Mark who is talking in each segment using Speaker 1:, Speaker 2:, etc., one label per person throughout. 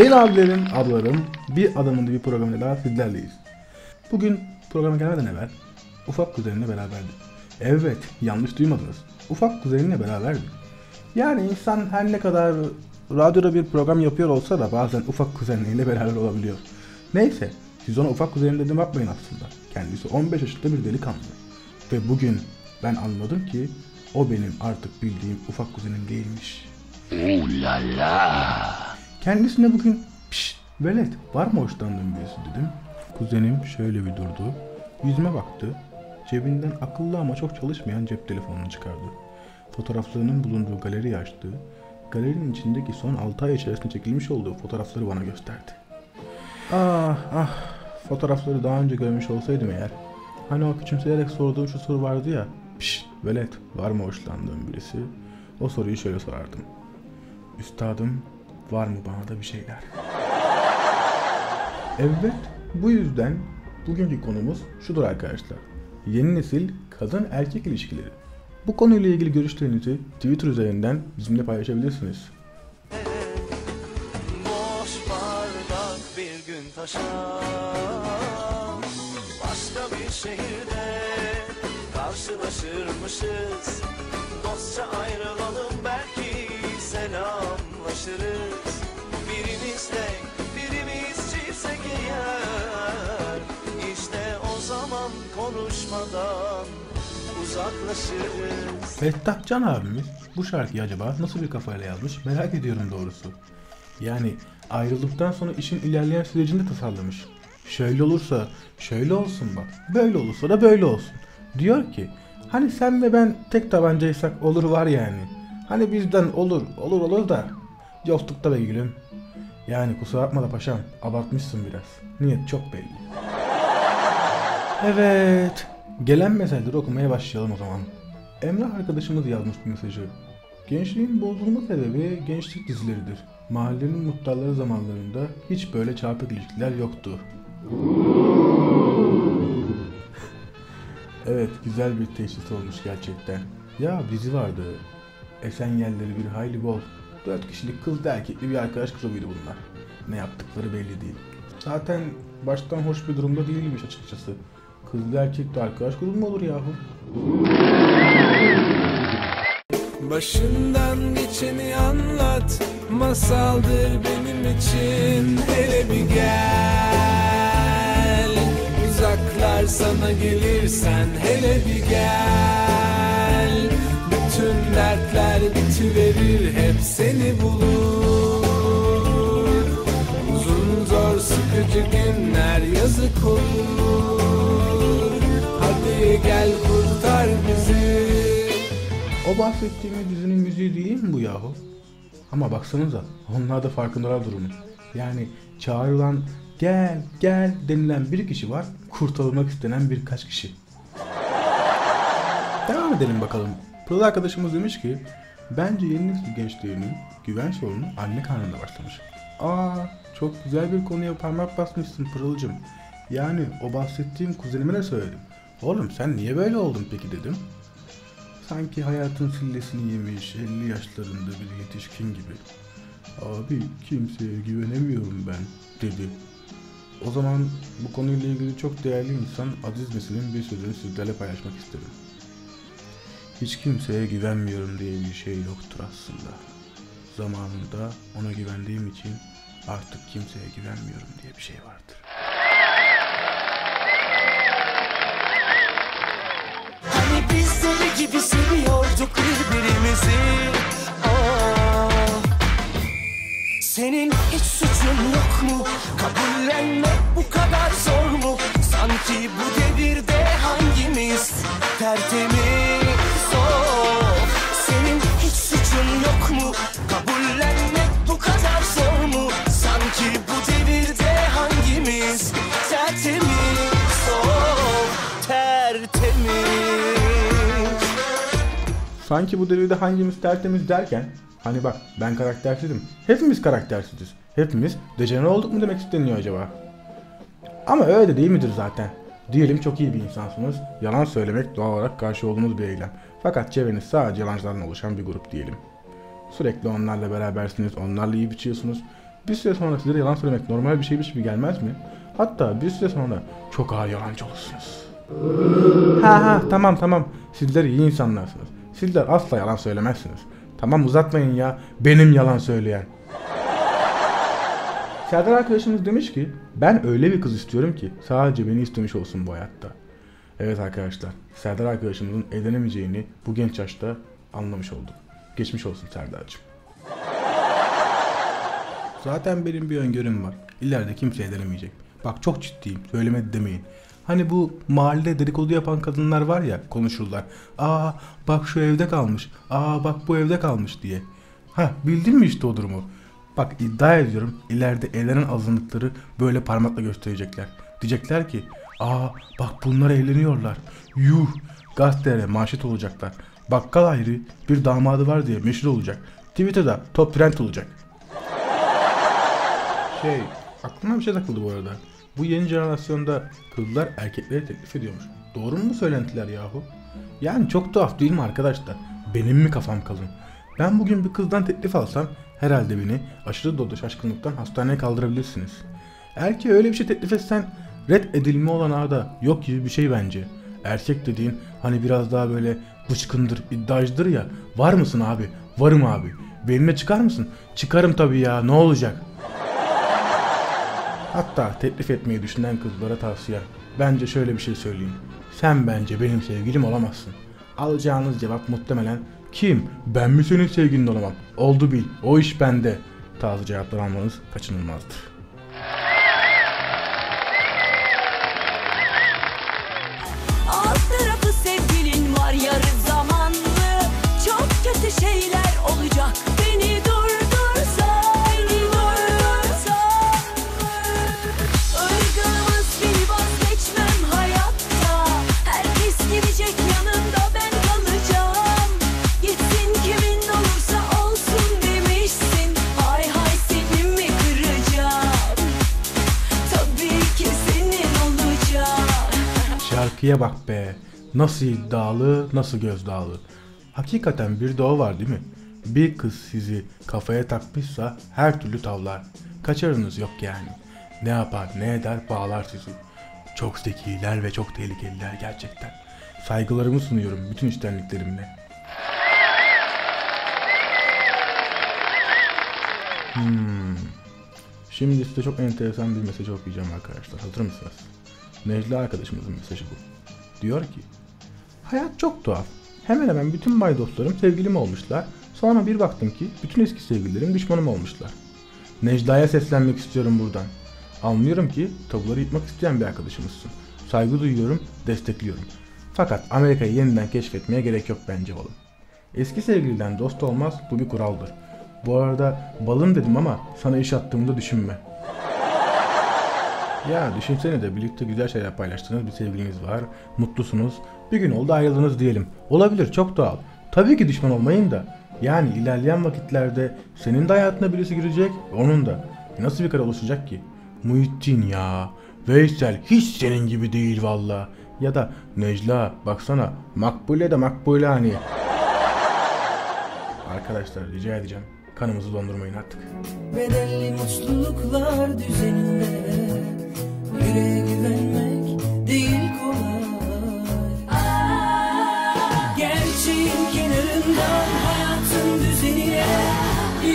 Speaker 1: Sayın abilerim, ablalarım, bir adamın bir programıyla daha sizlerleyiz. Bugün programa gelmeden evvel ufak kuzenimle beraberdik. Evet, yanlış duymadınız. Ufak kuzenimle beraberdik. Yani insan her ne kadar radyoda bir program yapıyor olsa da bazen ufak kuzenleriyle beraber olabiliyor. Neyse, siz ona ufak kuzenim dedim bakmayın aslında. Kendisi 15 yaşında bir delikanlı. Ve bugün ben anladım ki o benim artık bildiğim ufak kuzenim değilmiş.
Speaker 2: Oh la la.
Speaker 1: Kendisine bugün Pişt velet var mı hoşlandığın birisi dedim. Kuzenim şöyle bir durdu. Yüzüme baktı. Cebinden akıllı ama çok çalışmayan cep telefonunu çıkardı. Fotoğraflarının bulunduğu galeriyi açtı. Galerinin içindeki son 6 ay içerisinde çekilmiş olduğu fotoğrafları bana gösterdi. Ah ah fotoğrafları daha önce görmüş olsaydım eğer. Hani o küçümseyerek sorduğum şu soru vardı ya. Pişt velet var mı hoşlandığın birisi? O soruyu şöyle sorardım. Üstadım var mı bana da bir şeyler? Evet, bu yüzden bugünkü konumuz şudur arkadaşlar. Yeni nesil kadın erkek ilişkileri. Bu konuyla ilgili görüşlerinizi Twitter üzerinden bizimle paylaşabilirsiniz.
Speaker 3: Boş bardak bir gün taşar Başka bir şehirde karşılaşırmışız Dostça ayrılalım konuşmadan uzaklaşırız
Speaker 1: Fettah Can abimiz bu şarkıyı acaba nasıl bir kafayla yazmış merak ediyorum doğrusu. Yani ayrıldıktan sonra işin ilerleyen sürecinde tasarlamış. Şöyle olursa şöyle olsun bak, böyle olursa da böyle olsun. Diyor ki hani sen ve ben tek tabancaysak olur var yani. Hani bizden olur, olur olur da yostukta be gülüm. Yani kusura bakma da paşam abartmışsın biraz. Niyet çok belli. Evet. Gelen mesajları okumaya başlayalım o zaman. Emrah arkadaşımız yazmış bu mesajı. Gençliğin bozulma sebebi gençlik dizileridir. Mahallenin muhtarları zamanlarında hiç böyle çarpık ilişkiler yoktu. evet güzel bir teşhis olmuş gerçekten. Ya dizi vardı. Esenyelleri bir hayli bol. Dört kişilik kızlı erkekli bir arkadaş grubuydu bunlar. Ne yaptıkları belli değil. Zaten baştan hoş bir durumda değilmiş açıkçası. Kızlı erkekli arkadaş grubu mu olur yahu?
Speaker 4: Başından geçeni anlat Masaldır benim için. Hele bir gel Uzaklar sana gelirsen Hele bir gel. Bütün dertler bitiverir Hep seni bulur. Uzun zor sıkıcı günler Yazık olur
Speaker 1: bahsettiğimiz dizinin müziği değil mi bu yahu? Ama baksanıza onlar da farkındalar durumu. Yani çağrılan gel gel denilen bir kişi var, kurtarılmak istenen birkaç kişi. Devam edelim bakalım. Pırıl arkadaşımız demiş ki bence yeni nesil gençlerinin güven sorunu anne karnında başlamış. Aa çok güzel bir konuya parmak basmışsın Pırıl'cım. Yani o bahsettiğim kuzenime de söyledim. Oğlum sen niye böyle oldun peki dedim. Sanki hayatın sillesini yemiş 50 yaşlarında bir yetişkin gibi. Abi kimseye güvenemiyorum ben dedi. O zaman bu konuyla ilgili çok değerli insan Aziz Nesin'in bir sözünü sizlerle paylaşmak isterim. Hiç kimseye güvenmiyorum diye bir şey yoktur aslında. Zamanında ona güvendiğim için artık kimseye güvenmiyorum diye bir şey vardır.
Speaker 3: Gibi seviyorduk birbirimizi Aa, Senin hiç suçun yok mu? Kabullenmek bu kadar zor mu? Sanki bu devirde hangimiz tertemiz Sanki bu devirde hangimiz tertemiz
Speaker 1: derken hani bak ben karaktersizim. Hepimiz karaktersiziz. Hepimiz dejenere olduk mu demek isteniyor acaba? Ama öyle değil midir zaten? Diyelim çok iyi bir insansınız. Yalan söylemek doğal olarak karşı olduğunuz bir eylem. Fakat çevreniz sadece yalancılardan oluşan bir grup diyelim. Sürekli onlarla berabersiniz, onlarla iyi biçiyorsunuz. Bir süre sonra sizlere yalan söylemek normal bir şeymiş gibi gelmez mi? Hatta bir süre sonra çok ağır yalancı olursunuz. Ha ha tamam tamam. Sizler iyi insanlarsınız. Sizler asla yalan söylemezsiniz. Tamam uzatmayın ya. Benim yalan söyleyen. Serdar arkadaşımız demiş ki ben öyle bir kız istiyorum ki sadece beni istemiş olsun bu hayatta. Evet arkadaşlar Serdar arkadaşımızın evlenemeyeceğini bu genç yaşta anlamış olduk. Geçmiş olsun Serdar'cığım. Zaten benim bir öngörüm var. İleride kimse evlenemeyecek. Bak çok ciddiyim. Söylemedi demeyin. Hani bu mahallede dedikodu yapan kadınlar var ya konuşurlar. Aa bak şu evde kalmış. Aa bak bu evde kalmış diye. Ha bildin mi işte o durumu? Bak iddia ediyorum ileride evlenen azınlıkları böyle parmakla gösterecekler. Diyecekler ki aa bak bunlar evleniyorlar. Yuh gazetelere manşet olacaklar. Bakkal ayrı bir damadı var diye meşhur olacak. Twitter'da top trend olacak. Şey, aklıma bir şey takıldı bu arada. Bu yeni jenerasyonda kızlar erkeklere teklif ediyormuş. Doğru mu bu söylentiler yahu? Yani çok tuhaf değil mi arkadaşlar? Benim mi kafam kalın? Ben bugün bir kızdan teklif alsam herhalde beni aşırı dolu şaşkınlıktan hastaneye kaldırabilirsiniz. Erkeğe öyle bir şey teklif etsen red edilme olanağı da yok gibi bir şey bence. Erkek dediğin hani biraz daha böyle bıçkındır, iddiacıdır ya. Var mısın abi? Varım abi. Benimle çıkar mısın? Çıkarım tabii ya ne olacak? Hatta teklif etmeyi düşünen kızlara tavsiye. Bence şöyle bir şey söyleyeyim. Sen bence benim sevgilim olamazsın. Alacağınız cevap muhtemelen kim? Ben mi senin sevgilin olamam? Oldu bil. O iş bende. Tarzı cevaplar almanız kaçınılmazdır. Şarkıya bak be. Nasıl iddialı, nasıl gözdağlı. Hakikaten bir o var değil mi? Bir kız sizi kafaya takmışsa her türlü tavlar. Kaçarınız yok yani. Ne yapar, ne eder bağlar sizi. Çok zekiler ve çok tehlikeliler gerçekten. Saygılarımı sunuyorum bütün içtenliklerimle. Hmm. Şimdi size çok enteresan bir mesaj okuyacağım arkadaşlar. Hazır mısınız? Necla arkadaşımızın mesajı bu. Diyor ki Hayat çok tuhaf. Hemen hemen bütün bay dostlarım sevgilim olmuşlar. Sonra bir baktım ki bütün eski sevgililerim düşmanım olmuşlar. Necla'ya seslenmek istiyorum buradan. Anlıyorum ki tabuları yıkmak isteyen bir arkadaşımızsın. Saygı duyuyorum, destekliyorum. Fakat Amerika'yı yeniden keşfetmeye gerek yok bence balım. Eski sevgiliden dost olmaz, bu bir kuraldır. Bu arada balım dedim ama sana iş attığımda düşünme. Ya düşünsene de birlikte güzel şeyler paylaştığınız bir sevgiliniz var. Mutlusunuz. Bir gün oldu ayrıldınız diyelim. Olabilir çok doğal. Tabii ki düşman olmayın da. Yani ilerleyen vakitlerde senin de hayatına birisi girecek. Onun da. E Nasıl bir kare oluşacak ki? Muhittin ya. Veysel hiç senin gibi değil valla. Ya da Necla baksana makbule de makbule hani. Arkadaşlar rica edeceğim. Kanımızı dondurmayın artık.
Speaker 5: Bedelli mutluluklar düzeninde Yüreğe güvenmek değil kolay. Gerçeğin kenarında hayatın düzenine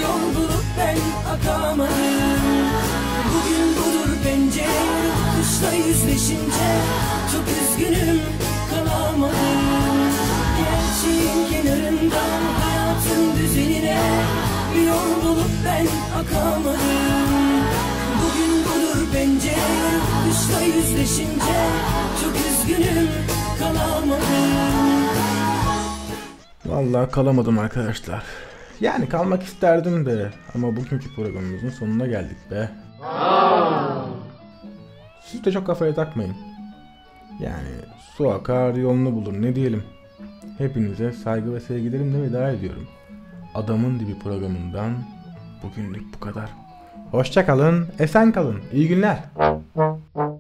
Speaker 5: Yol bulup ben akamadım. Bugün budur bence Kışla yüzleşince Çok üzgünüm kalamadım. Gerçeğin kenarında hayatın düzenine Yol bulup ben akamadım Kışla yüzleşince Çok üzgünüm kalamadım
Speaker 1: Vallahi kalamadım arkadaşlar. Yani kalmak isterdim de ama bugünkü programımızın sonuna geldik be. Siz de çok kafaya takmayın. Yani su akar yolunu bulur ne diyelim. Hepinize saygı ve sevgilerimle veda ediyorum. Adamın Dibi programından bugünlük bu kadar. Hoşça kalın, esen kalın. İyi günler. Mm-hmm.